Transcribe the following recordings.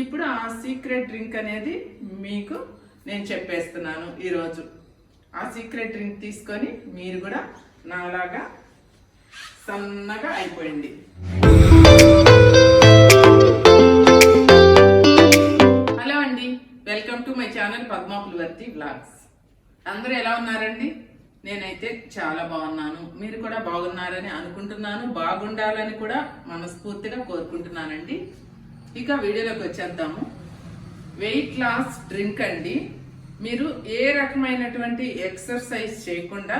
ఇప్పుడు ఆ secret drink అనేది మీకు నేను చెప్పేస్తున్నాను ఈరోజు. ఆ సీక్రెట్ డ్రింక్ తీసుకొని మీరు కూడా నాలాగా సన్నగా అయిపోయింది. హలో అండి welcome to my channel Padma Pulavarthi blogs అందరూ ఎలా ఉన్నారండి? నేనైతే చాలా బాగున్నాను. మీరు కూడా బాగున్నారని అనుకుంటున్నాను బాగుండాలని కూడా మనస్ఫూర్తిగా కోరుకుంటున్నానండి. ఇక వీడియోలోకి వచ్చేద్దాము. వెయిట్ లాస్ డ్రింక్ అండి. మీరు ఏ రకమైనటువంటి ఎక్సర్సైజ్ చేయకుండా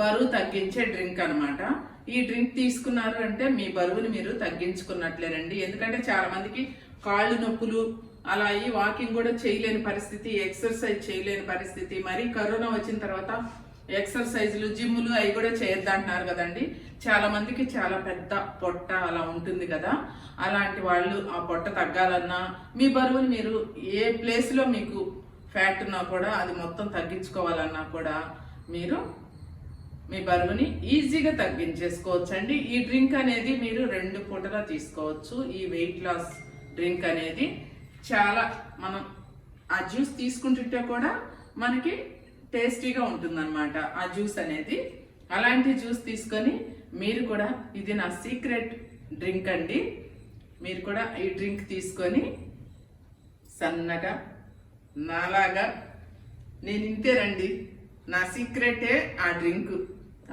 బరువు తగ్గించే డ్రింక్ అనమాట ఈ డ్రింక్ తీసుకున్నారు అంటే మీ బరువుని మీరు తగ్గించుకున్నట్లేనండి. ఎందుకంటే చాలా మందికి కాళ్ళు నొప్పులు అలా ఈ వాకింగ్ కూడా చేయలేని పరిస్థితి ఎక్సర్సైజ్ చేయలేని పరిస్థితి మరి కరోనా వచ్చిన తర్వాత ఎక్సర్సైజ్లు జిమ్లు అవి కూడా చేయొద్దంటున్నారు కదండి. చాలా మందికి చాలా పెద్ద పొట్ట అలా ఉంటుంది కదా. అలాంటి వాళ్ళు ఆ పొట్ట తగ్గాలన్నా మీ బరువుని మీరు ఏ ప్లేస్లో మీకు ఫ్యాట్ ఉన్నా కూడా అది మొత్తం తగ్గించుకోవాలన్నా కూడా మీరు మీ బరువుని ఈజీగా తగ్గించేసుకోవచ్చు అండి ఈ డ్రింక్ అనేది మీరు రెండు పూటలా తీసుకోవచ్చు. ఈ వెయిట్ లాస్ డ్రింక్ అనేది చాలా మనం ఆ జ్యూస్ తీసుకుంటుంటే కూడా మనకి టేస్టీగా ఉంటుందన్నమాట ఆ జ్యూస్ అనేది. అలాంటి జ్యూస్ తీసుకొని మీరు కూడా ఇది నా సీక్రెట్ డ్రింక్ అండి. మీరు కూడా ఈ డ్రింక్ తీసుకొని సన్నగా నాలాగా నేను ఇంతేనండి నా సీక్రెటే ఆ డ్రింక్.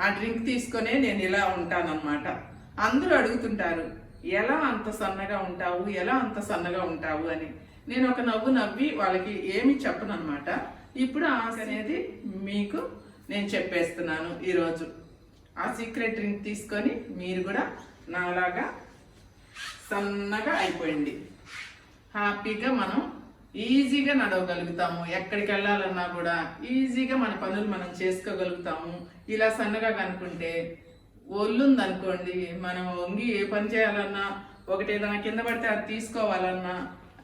ఆ డ్రింక్ తీసుకొనే నేను ఇలా ఉంటానన్నమాట. అందరూ అడుగుతుంటారు ఎలా అంత సన్నగా ఉంటావు? ఎలా అంత సన్నగా ఉంటావు? అని. నేను ఒక నవ్వు నవ్వి వాళ్ళకి ఏమి చెప్పను అనమాట ఇప్పుడు ఆశ అనేది మీకు నేను చెప్పేస్తున్నాను ఈరోజు. ఆ సీక్రెట్ డ్రింక్ తీసుకొని మీరు కూడా నాలాగా సన్నగా అయిపోయింది హ్యాపీగా మనం ఈజీగా నడవగలుగుతాము. ఎక్కడికి వెళ్ళాలన్నా కూడా ఈజీగా మన పనులు మనం చేసుకోగలుగుతాము. ఇలా సన్నగా కనుకుంటే ఒళ్ళుందనుకోండి మనం వంగి ఏ పని చేయాలన్నా ఒకటి ఏదైనా కింద పడితే అది తీసుకోవాలన్నా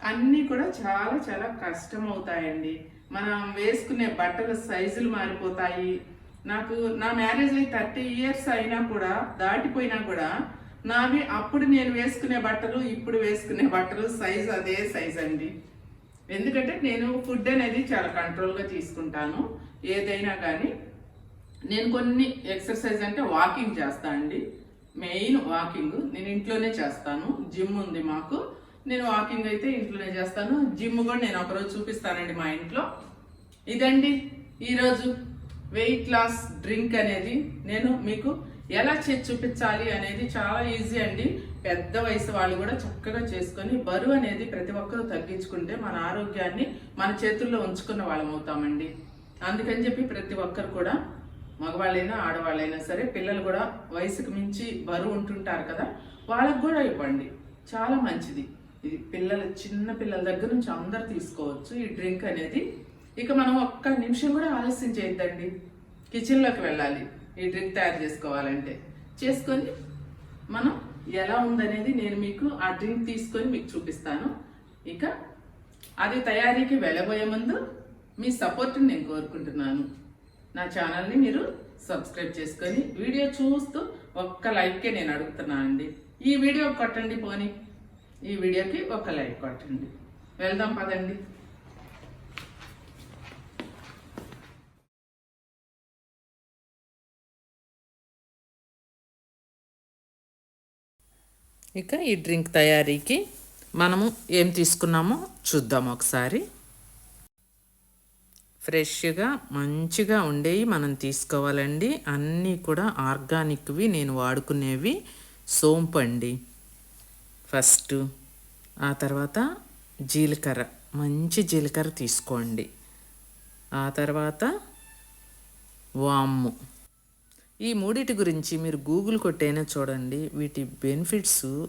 అన్నీ కూడా చాలా చాలా కష్టం అవుతాయండి మనం వేసుకునే బట్టల సైజులు మారిపోతాయి. నాకు నా మ్యారేజ్ అయి థర్టీ ఇయర్స్ అయినా కూడా దాటిపోయినా కూడా నావి అప్పుడు నేను వేసుకునే బట్టలు ఇప్పుడు వేసుకునే బట్టలు సైజ్ అదే సైజ్ అండి. ఎందుకంటే నేను ఫుడ్ అనేది చాలా కంట్రోల్గా తీసుకుంటాను. ఏదైనా కానీ నేను కొన్ని ఎక్సర్సైజ్ అంటే వాకింగ్ చేస్తా అండి. మెయిన్ వాకింగ్ నేను ఇంట్లోనే చేస్తాను. జిమ్ ఉంది మాకు. నేను వాకింగ్ అయితే ఇంట్లోనే చేస్తాను. జిమ్ కూడా నేను ఒకరోజు చూపిస్తానండి మా ఇంట్లో. ఇదండి ఈరోజు వెయిట్ లాస్ డ్రింక్ అనేది. నేను మీకు ఎలా చేసి చూపించాలి అనేది చాలా ఈజీ అండి. పెద్ద వయసు వాళ్ళు కూడా చక్కగా చేసుకొని బరువు అనేది ప్రతి ఒక్కరూ తగ్గించుకుంటే మన ఆరోగ్యాన్ని మన చేతుల్లో ఉంచుకున్న వాళ్ళం అవుతామండి. అందుకని చెప్పి ప్రతి ఒక్కరు కూడా మగవాళ్ళైనా ఆడవాళ్ళైనా సరే పిల్లలు కూడా వయసుకు మించి బరువు ఉంటుంటారు కదా వాళ్ళకు కూడా ఇవ్వండి. చాలా మంచిది. ఇది పిల్లల చిన్న పిల్లల దగ్గర నుంచి అందరు తీసుకోవచ్చు ఈ డ్రింక్ అనేది. ఇక మనం ఒక్క నిమిషం కూడా ఆలస్యం చేయొద్దండి. కిచెన్లోకి వెళ్ళాలి ఈ డ్రింక్ తయారు చేసుకోవాలంటే. చేసుకొని మనం ఎలా ఉందనేది నేను మీకు ఆ డ్రింక్ తీసుకొని మీకు చూపిస్తాను. ఇక అది తయారీకి వెళ్ళబోయే ముందు మీ సపోర్ట్ని నేను కోరుకుంటున్నాను. నా ఛానల్ని మీరు సబ్స్క్రైబ్ చేసుకొని వీడియో చూస్తూ ఒక్క లైక్కే నేను అడుగుతున్నాను అండి ఈ వీడియో కొట్టండి పోనీ. ఈ వీడియోకి ఒక లైక్ కొట్టండి. వెళ్దాం పదండి. ఇక ఈ డ్రింక్ తయారీకి మనము ఏం తీసుకున్నామో చూద్దాం ఒకసారి. ఫ్రెష్గా మంచిగా ఉండేవి మనం తీసుకోవాలండి. అన్నీ కూడా ఆర్గానిక్వి నేను వాడుకునేవి సోంపు అండి. ఫస్ట్ ఆ తర్వాత జీలకర్ర. మంచి జీలకర్ర తీసుకోండి. ఆ తర్వాత వాము. ఈ మూడిటి గురించి మీరు గూగుల్ కొట్టైనా చూడండి. వీటి బెనిఫిట్స్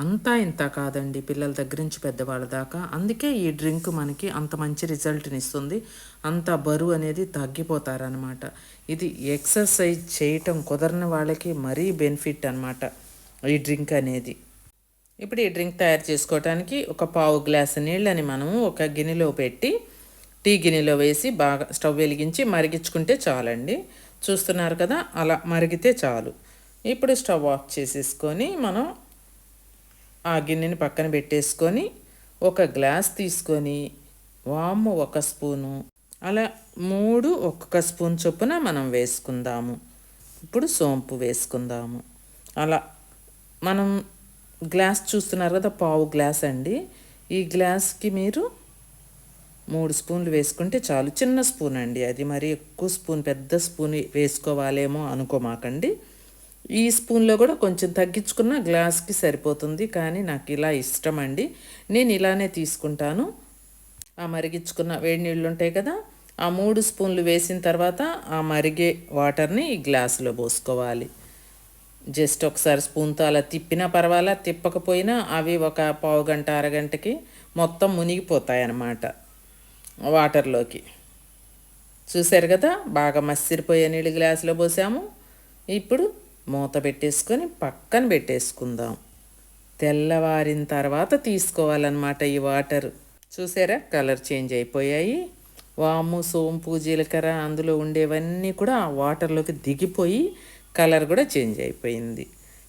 అంతా ఇంత కాదండి. పిల్లల దగ్గర నుంచి పెద్దవాళ్ళ దాకా. అందుకే ఈ డ్రింక్ మనకి అంత మంచి రిజల్ట్ని ఇస్తుంది అంత బరువు అనేది తగ్గిపోతారనమాట ఇది ఎక్సర్సైజ్ చేయటం కుదరని వాళ్ళకి మరీ బెనిఫిట్ అనమాట ఈ డ్రింక్ అనేది. ఇప్పుడు ఈ డ్రింక్ తయారు చేసుకోవడానికి ఒక పావు గ్లాసు నీళ్ళని మనము ఒక గిన్నెలో పెట్టి టీ గిన్నెలో వేసి బాగా స్టవ్ వెలిగించి మరిగించుకుంటే చాలండి. చూస్తున్నారు కదా అలా మరిగితే చాలు. ఇప్పుడు స్టవ్ ఆఫ్ చేసేసుకొని మనం ఆ గిన్నెని పక్కన పెట్టేసుకొని ఒక గ్లాస్ తీసుకొని వాము ఒక స్పూను అలా మూడు ఒక్కొక్క స్పూన్ చొప్పున మనం వేసుకుందాము. ఇప్పుడు సోంపు వేసుకుందాము. అలా మనం గ్లాస్ చూస్తున్నారు కదా పావు గ్లాస్ అండి. ఈ గ్లాస్కి మీరు మూడు స్పూన్లు వేసుకుంటే చాలు. చిన్న స్పూన్ అండి అది. మరి ఎక్కువ స్పూన్ పెద్ద స్పూన్ వేసుకోవాలేమో అనుకోమాకండి. ఈ స్పూన్లో కూడా కొంచెం తగ్గించుకున్న గ్లాస్కి సరిపోతుంది. కానీ నాకు ఇలా ఇష్టం అండి నేను ఇలానే తీసుకుంటాను. ఆ మరిగించుకున్న వేడి నీళ్ళు ఉంటాయి కదా ఆ మూడు స్పూన్లు వేసిన తర్వాత ఆ మరిగే వాటర్ని ఈ గ్లాసులో పోసుకోవాలి. జస్ట్ ఒకసారి స్పూన్తో అలా తిప్పినా పర్వాలా తిప్పకపోయినా అవి ఒక పావు గంట అరగంటకి మొత్తం మునిగిపోతాయి అన్నమాట వాటర్లోకి. చూశారు కదా బాగా మసిరిపోయే నీళ్ళు గ్లాసులో పోసాము. ఇప్పుడు మూత పెట్టేసుకొని పక్కన పెట్టేసుకుందాం. తెల్లవారిన తర్వాత తీసుకోవాలన్నమాట ఈ వాటర్. చూసారా కలర్ చేంజ్ అయిపోయాయి. వాము సోంపు జీలకర్ర అందులో ఉండేవన్నీ కూడా ఆ వాటర్లోకి దిగిపోయి కలర్ కూడా చేంజ్ అయిపోయింది.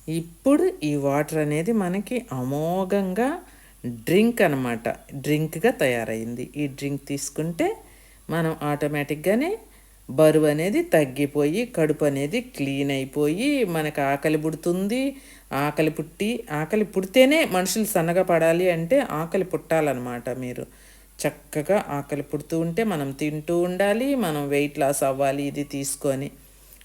ఇప్పుడు ఈ వాటర్ అనేది మనకి అమోఘంగా డ్రింక్ అనమాట డ్రింక్గా తయారైంది. ఈ డ్రింక్ తీసుకుంటే మనం ఆటోమేటిక్గానే బరువు అనేది తగ్గిపోయి కడుపు అనేది క్లీన్ అయిపోయి మనకు ఆకలి పుడుతుంది. ఆకలి పుట్టి ఆకలి పుడితేనే మనుషులు సన్నగా పడాలి అంటే ఆకలి పుట్టాలన్నమాట మీరు. చక్కగా ఆకలి పుడుతూ ఉంటే మనం తింటూ ఉండాలి మనం వెయిట్ లాస్ అవ్వాలి ఇది తీసుకొని.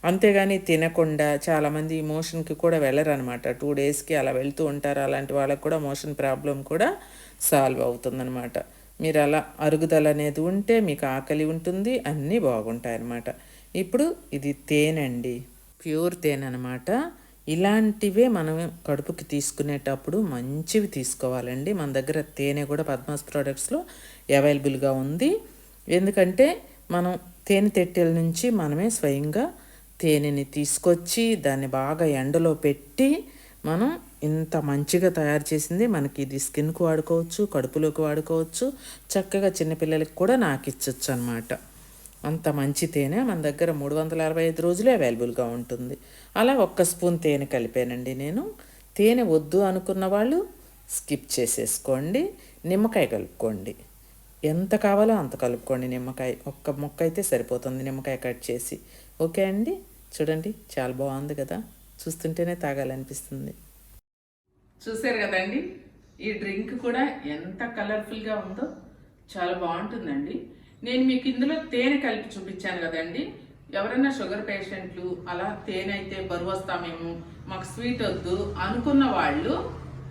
అంతేగాని తినకుండా చాలామంది మోషన్కి కూడా వెళ్ళరనమాట టూ డేస్కి అలా వెళ్తూ ఉంటారు. అలాంటి వాళ్ళకి కూడా మోషన్ ప్రాబ్లం కూడా సాల్వ్ అవుతుందనమాట మీరు అలా అరుగుదల అనేది ఉంటే మీకు ఆకలి ఉంటుంది అన్నీ బాగుంటాయి అన్నమాట ఇప్పుడు ఇది తేనె అండి ప్యూర్ తేనె అనమాట ఇలాంటివే మనం కడుపుకి తీసుకునేటప్పుడు మంచివి తీసుకోవాలండి. మన దగ్గర తేనె కూడా పద్మాస్ ప్రోడక్ట్స్లో అవైలబుల్గా ఉంది. ఎందుకంటే మనం తేనె తెట్టెల నుంచి మనమే స్వయంగా తేనెని తీసుకొచ్చి దాన్ని బాగా ఎండలో పెట్టి మనం ఇంత మంచిగా తయారు చేసింది మనకి ఇది స్కిన్కు వాడుకోవచ్చు కడుపులోకి వాడుకోవచ్చు. చక్కగా చిన్నపిల్లలకి కూడా నాకు ఇచ్చచ్చు అనమాట అంత మంచి తేనె మన దగ్గర మూడు వందల అరవై ఐదు రోజులే అవైలబుల్గా ఉంటుంది. అలా ఒక్క స్పూన్ తేనె కలిపానండి నేను. తేనె వద్దు అనుకున్న వాళ్ళు స్కిప్ చేసేసుకోండి. నిమ్మకాయ కలుపుకోండి. ఎంత కావాలో అంత కలుపుకోండి నిమ్మకాయ. ఒక్క ముక్క అయితే సరిపోతుంది నిమ్మకాయ కట్ చేసి. ఓకే అండి? చూడండి చాలా బాగుంది కదా. చూస్తుంటేనే తాగాలనిపిస్తుంది. చూసారు కదండి ఈ డ్రింక్ కూడా ఎంత కలర్ఫుల్గా ఉందో చాలా బాగుంటుందండి. నేను మీకు ఇందులో తేనె కలిపి చూపించాను కదండి ఎవరైనా షుగర్ పేషెంట్లు అలా తేనె అయితే బరువు వస్తామేమో మాకు స్వీట్ వద్దు అనుకున్న వాళ్ళు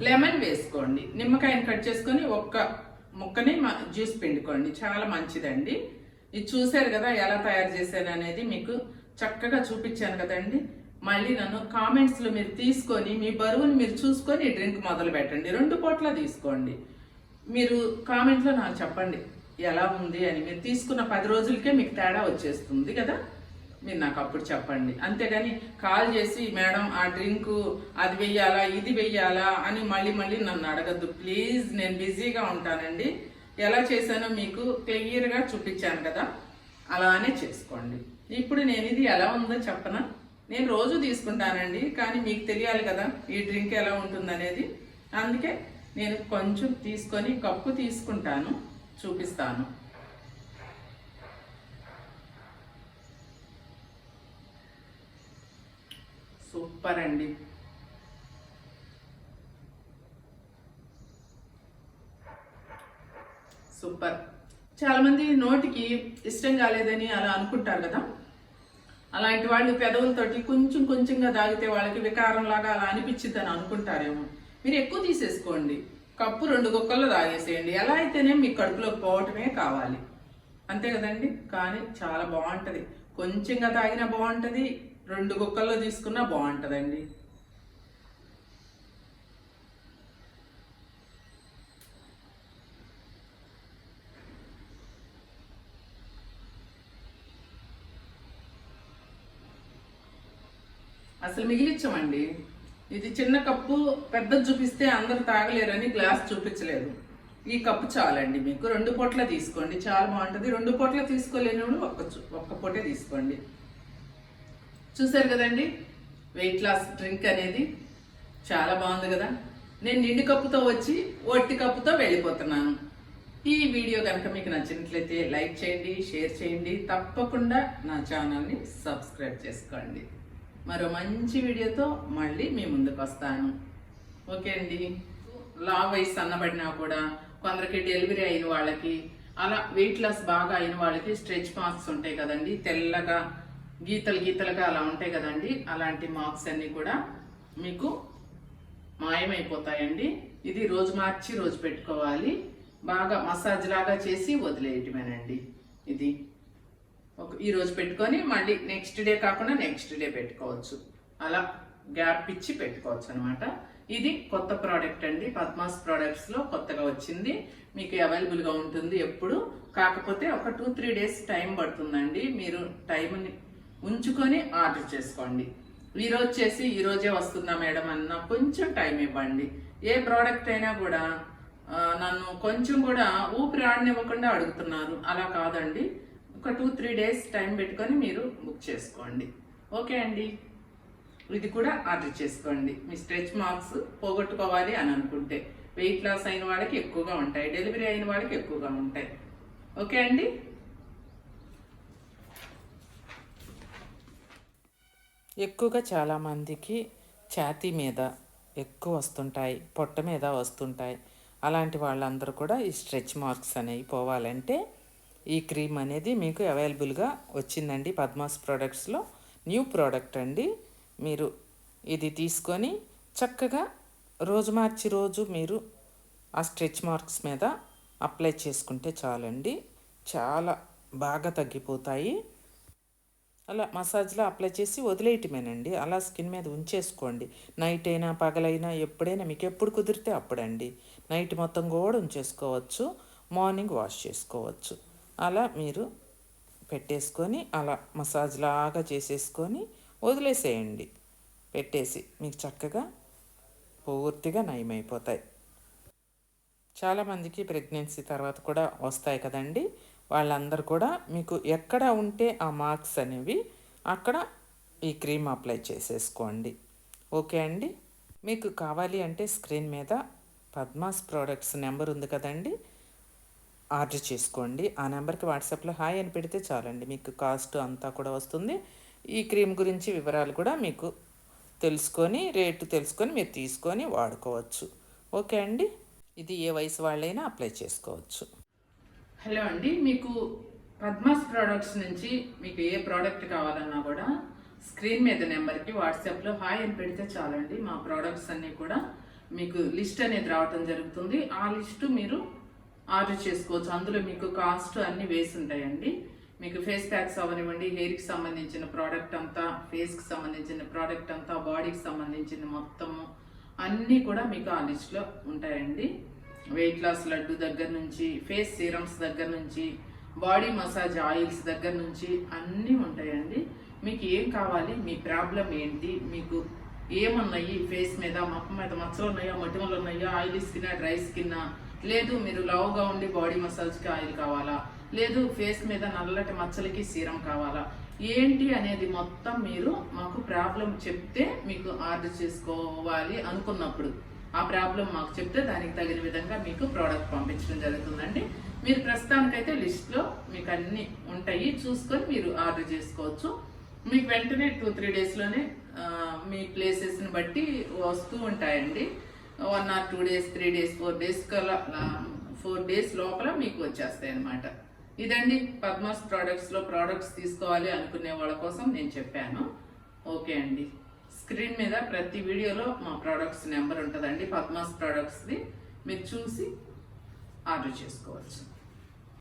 లెమన్ వేసుకోండి. నిమ్మకాయని కట్ చేసుకొని ఒక్క ముక్కని జ్యూస్ పిండుకోండి. చాలా మంచిదండి. ఇది చూశారు కదా ఎలా తయారు చేశాను అనేది మీకు చక్కగా చూపించాను కదండి. మళ్ళీ నన్ను కామెంట్స్లో మీరు తీసుకొని మీ బరువుని మీరు చూసుకొని డ్రింక్ మొదలు పెట్టండి. రెండు పూట్ల తీసుకోండి. మీరు కామెంట్లో నాకు చెప్పండి ఎలా ఉంది అని. మీరు తీసుకున్న పది రోజులకే మీకు తేడా వచ్చేస్తుంది కదా. మీరు నాకు అప్పుడు చెప్పండి. అంతేగాని కాల్ చేసి మేడం ఆ డ్రింకు అది వెయ్యాలా ఇది వెయ్యాలా? అని మళ్ళీ మళ్ళీ నన్ను అడగద్దు. ప్లీజ్ నేను బిజీగా ఉంటానండి. ఎలా చేశానో మీకు క్లియర్గా చూపించాను కదా. అలానే చేసుకోండి. ఇప్పుడు నేను ఇది ఎలా ఉందో చెప్పనా? నేను రోజు తీసుకుంటానండి కానీ మీకు తెలియాలి కదా ఈ డ్రింక్ ఎలా ఉంటుందనేది. అందుకే నేను కొంచెం తీసుకొని కప్పు తీసుకుంటాను చూపిస్తాను. సూపర్ అండి. సూపర్. చాలా మంది నోటికి ఇష్టం కాలేదని అలా అనుకుంటారు కదా. అలాంటి వాళ్ళు పెదవులతోటి కొంచెం కొంచెంగా తాగితే వాళ్ళకి వికారం లాగా అలా అనిపించింది అని అనుకుంటారేమో. మీరు ఎక్కువ తీసేసుకోండి. కప్పు రెండు గుక్కల్లో తాగేసేయండి ఎలా అయితేనే మీ కడుపులోకి పోవటమే కావాలి. అంతే కదండి? కానీ చాలా బాగుంటుంది. కొంచెంగా తాగినా బాగుంటుంది రెండు గుక్కల్లో తీసుకున్నా బాగుంటుందండి. అసలు మిగిలిచ్చామండి ఇది చిన్న కప్పు పెద్దది చూపిస్తే అందరు తాగలేరని గ్లాస్ చూపించలేదు. ఈ కప్పు చాలండి మీకు. రెండు పొట్ల తీసుకోండి. చాలా బాగుంటుంది. రెండు పొట్ల తీసుకోలేనివాడు ఒక్క ఒక్క పొట్టే తీసుకోండి. చూసారు కదండి? వెయిట్ లాస్ డ్రింక్ అనేది చాలా బాగుంది కదా. నేను నిండు కప్పుతో వచ్చి ఒట్టి కప్పుతో వెళ్ళిపోతున్నాను. ఈ వీడియో కనుక మీకు నచ్చినట్లయితే లైక్ చేయండి షేర్ చేయండి. తప్పకుండా నా ఛానల్ని సబ్స్క్రైబ్ చేసుకోండి. మరో మంచి వీడియోతో మళ్ళీ మీ ముందుకు వస్తాను. ఓకే అండి? లా వయసు సన్నబడినా కూడా కొందరికి డెలివరీ అయిన వాళ్ళకి అలా వెయిట్ లాస్ బాగా అయిన వాళ్ళకి స్ట్రెచ్ మార్క్స్ ఉంటాయి కదండి. తెల్లగా గీతలు గీతలుగా అలా ఉంటాయి కదండి. అలాంటి మార్క్స్ అన్నీ కూడా మీకు మాయమైపోతాయండి. ఇది రోజు మార్చి రోజు పెట్టుకోవాలి. బాగా మసాజ్ లాగా చేసి వదిలేయటమేనండి. ఇది ఒక ఈరోజు పెట్టుకొని మళ్ళీ నెక్స్ట్ డే కాకుండా నెక్స్ట్ డే పెట్టుకోవచ్చు. అలా గ్యాప్ ఇచ్చి పెట్టుకోవచ్చు అనమాట ఇది కొత్త ప్రోడక్ట్ అండి. పద్మాస్ ప్రోడక్ట్స్లో కొత్తగా వచ్చింది. మీకు అవైలబుల్గా ఉంటుంది ఎప్పుడు. కాకపోతే ఒక టూ త్రీ డేస్ టైం పడుతుందండి. మీరు టైంని ఉంచుకొని ఆర్డర్ చేసుకోండి. ఈరోజు రోజు చేసి ఈరోజే వస్తుందా మేడం అన్న కొంచెం టైం ఇవ్వండి. ఏ ప్రోడక్ట్ అయినా కూడా నన్ను కొంచెం కూడా ఊపిరి ఆడనివ్వకుండా అడుగుతున్నారు. అలా కాదండి. ఒక టూ త్రీ డేస్ టైం పెట్టుకొని మీరు బుక్ చేసుకోండి. ఓకే అండి? ఇది కూడా ఆర్డర్ చేసుకోండి. మీ స్ట్రెచ్ మార్క్స్ పోగొట్టుకోవాలి అని అనుకుంటే. వెయిట్ లాస్ అయిన వాళ్ళకి ఎక్కువగా ఉంటాయి. డెలివరీ అయిన వాళ్ళకి ఎక్కువగా ఉంటాయి. ఓకే అండి? ఎక్కువగా చాలామందికి ఛాతీ మీద ఎక్కువ వస్తుంటాయి. పొట్ట మీద వస్తుంటాయి. అలాంటి వాళ్ళందరూ కూడా ఈ స్ట్రెచ్ మార్క్స్ అనేవి పోవాలంటే ఈ క్రీమ్ అనేది మీకు అవైలబుల్గా వచ్చిందండి పద్మాస్ ప్రోడక్ట్స్లో. న్యూ ప్రోడక్ట్ అండి. మీరు ఇది తీసుకొని చక్కగా రోజు మార్చి రోజు మీరు ఆ స్ట్రెచ్ మార్క్స్ మీద అప్లై చేసుకుంటే చాలండి. చాలా బాగా తగ్గిపోతాయి. అలా మసాజ్లో అప్లై చేసి వదిలేయటమేనండి. అలా స్కిన్ మీద ఉంచేసుకోండి. నైట్ అయినా పగలైనా ఎప్పుడైనా మీకు ఎప్పుడు కుదిరితే అప్పుడండి. నైట్ మొత్తం కూడా ఉంచేసుకోవచ్చు. మార్నింగ్ వాష్ చేసుకోవచ్చు. అలా మీరు పెట్టేసుకొని అలా మసాజ్ లాగా చేసేసుకొని వదిలేసేయండి. పెట్టేసి మీకు చక్కగా పూర్తిగా నయమైపోతాయి. చాలామందికి ప్రెగ్నెన్సీ తర్వాత కూడా వస్తాయి కదండి. వాళ్ళందరూ కూడా మీకు ఎక్కడ ఉంటే ఆ మార్క్స్ అనేవి అక్కడ ఈ క్రీమ్ అప్లై చేసేసుకోండి. ఓకే అండి? మీకు కావాలి అంటే స్క్రీన్ మీద పద్మాస్ ప్రోడక్ట్స్ నెంబర్ ఉంది కదండి. ఆర్డర్ చేసుకోండి. ఆ నెంబర్కి వాట్సాప్లో హాయ్ అని పెడితే చాలండి. మీకు కాస్ట్ అంతా కూడా వస్తుంది. ఈ క్రీమ్ గురించి వివరాలు కూడా మీకు తెలుసుకొని రేటు తెలుసుకొని మీరు తీసుకొని వాడుకోవచ్చు. ఓకే అండి? ఇది ఏ వయసు వాళ్ళైనా అప్లై చేసుకోవచ్చు. హలో అండి. మీకు పద్మాస్ ప్రోడక్ట్స్ నుంచి మీకు ఏ ప్రోడక్ట్ కావాలన్నా కూడా స్క్రీన్ మీద నెంబర్కి వాట్సాప్లో హాయ్ అని పెడితే చాలండి. మా ప్రోడక్ట్స్ అన్నీ కూడా మీకు లిస్ట్ అనేది రావటం జరుగుతుంది. ఆ లిస్టు మీరు ఆర్డర్ చేసుకోవచ్చు. అందులో మీకు కాస్ట్ అన్నీ వేసి ఉంటాయండి. మీకు ఫేస్ ప్యాక్స్ అవనివ్వండి హెయిర్కి సంబంధించిన ప్రోడక్ట్ అంతా ఫేస్కి సంబంధించిన ప్రోడక్ట్ అంతా బాడీకి సంబంధించిన మొత్తము అన్నీ కూడా మీకు ఆ లిస్ట్లో ఉంటాయండి. వెయిట్ లాస్ లడ్డు దగ్గర నుంచి ఫేస్ సీరమ్స్ దగ్గర నుంచి బాడీ మసాజ్ ఆయిల్స్ దగ్గర నుంచి అన్నీ ఉంటాయండి. మీకు ఏం కావాలి మీ ప్రాబ్లం ఏంటి మీకు ఏమున్నాయి ఫేస్ మీద మొక్క మీద మచ్చలు ఉన్నాయా మొటిమలు ఉన్నాయా ఆయిల్ స్కిన్నా డ్రై స్కిన్నా లేదు మీరు లావుగా ఉండి బాడీ మసాజ్కి ఆయిల్ కావాలా? లేదు ఫేస్ మీద నల్లటి మచ్చలకి సీరం కావాలా? ఏంటి అనేది మొత్తం మీరు మాకు ప్రాబ్లం చెప్తే మీకు ఆర్డర్ చేసుకోవాలి అనుకున్నప్పుడు. ఆ ప్రాబ్లం మాకు చెప్తే దానికి తగిన విధంగా మీకు ప్రోడక్ట్ పంపించడం జరుగుతుందండి. మీరు ప్రస్తుతానికైతే లిస్ట్లో మీకు అన్నీ ఉంటాయి చూసుకొని మీరు ఆర్డర్ చేసుకోవచ్చు. మీకు వెంటనే టూ త్రీ డేస్లోనే మీ ప్లేసెస్ని బట్టి వస్తూ ఉంటాయండి. One or two days three days four days కల్లా ఫోర్ డేస్ లోపల మీకు వచ్చేస్తాయి అనమాట ఇదండి పద్మాస్ ప్రోడక్ట్స్లో ప్రోడక్ట్స్ తీసుకోవాలి అనుకునే వాళ్ళ కోసం నేను చెప్పాను. ఓకే అండి. స్క్రీన్ మీద ప్రతి వీడియోలో మా ప్రోడక్ట్స్ నెంబర్ ఉంటుందండి. పద్మాస్ ప్రోడక్ట్స్ది మీరు చూసి ఆర్డర్ చేసుకోవచ్చు.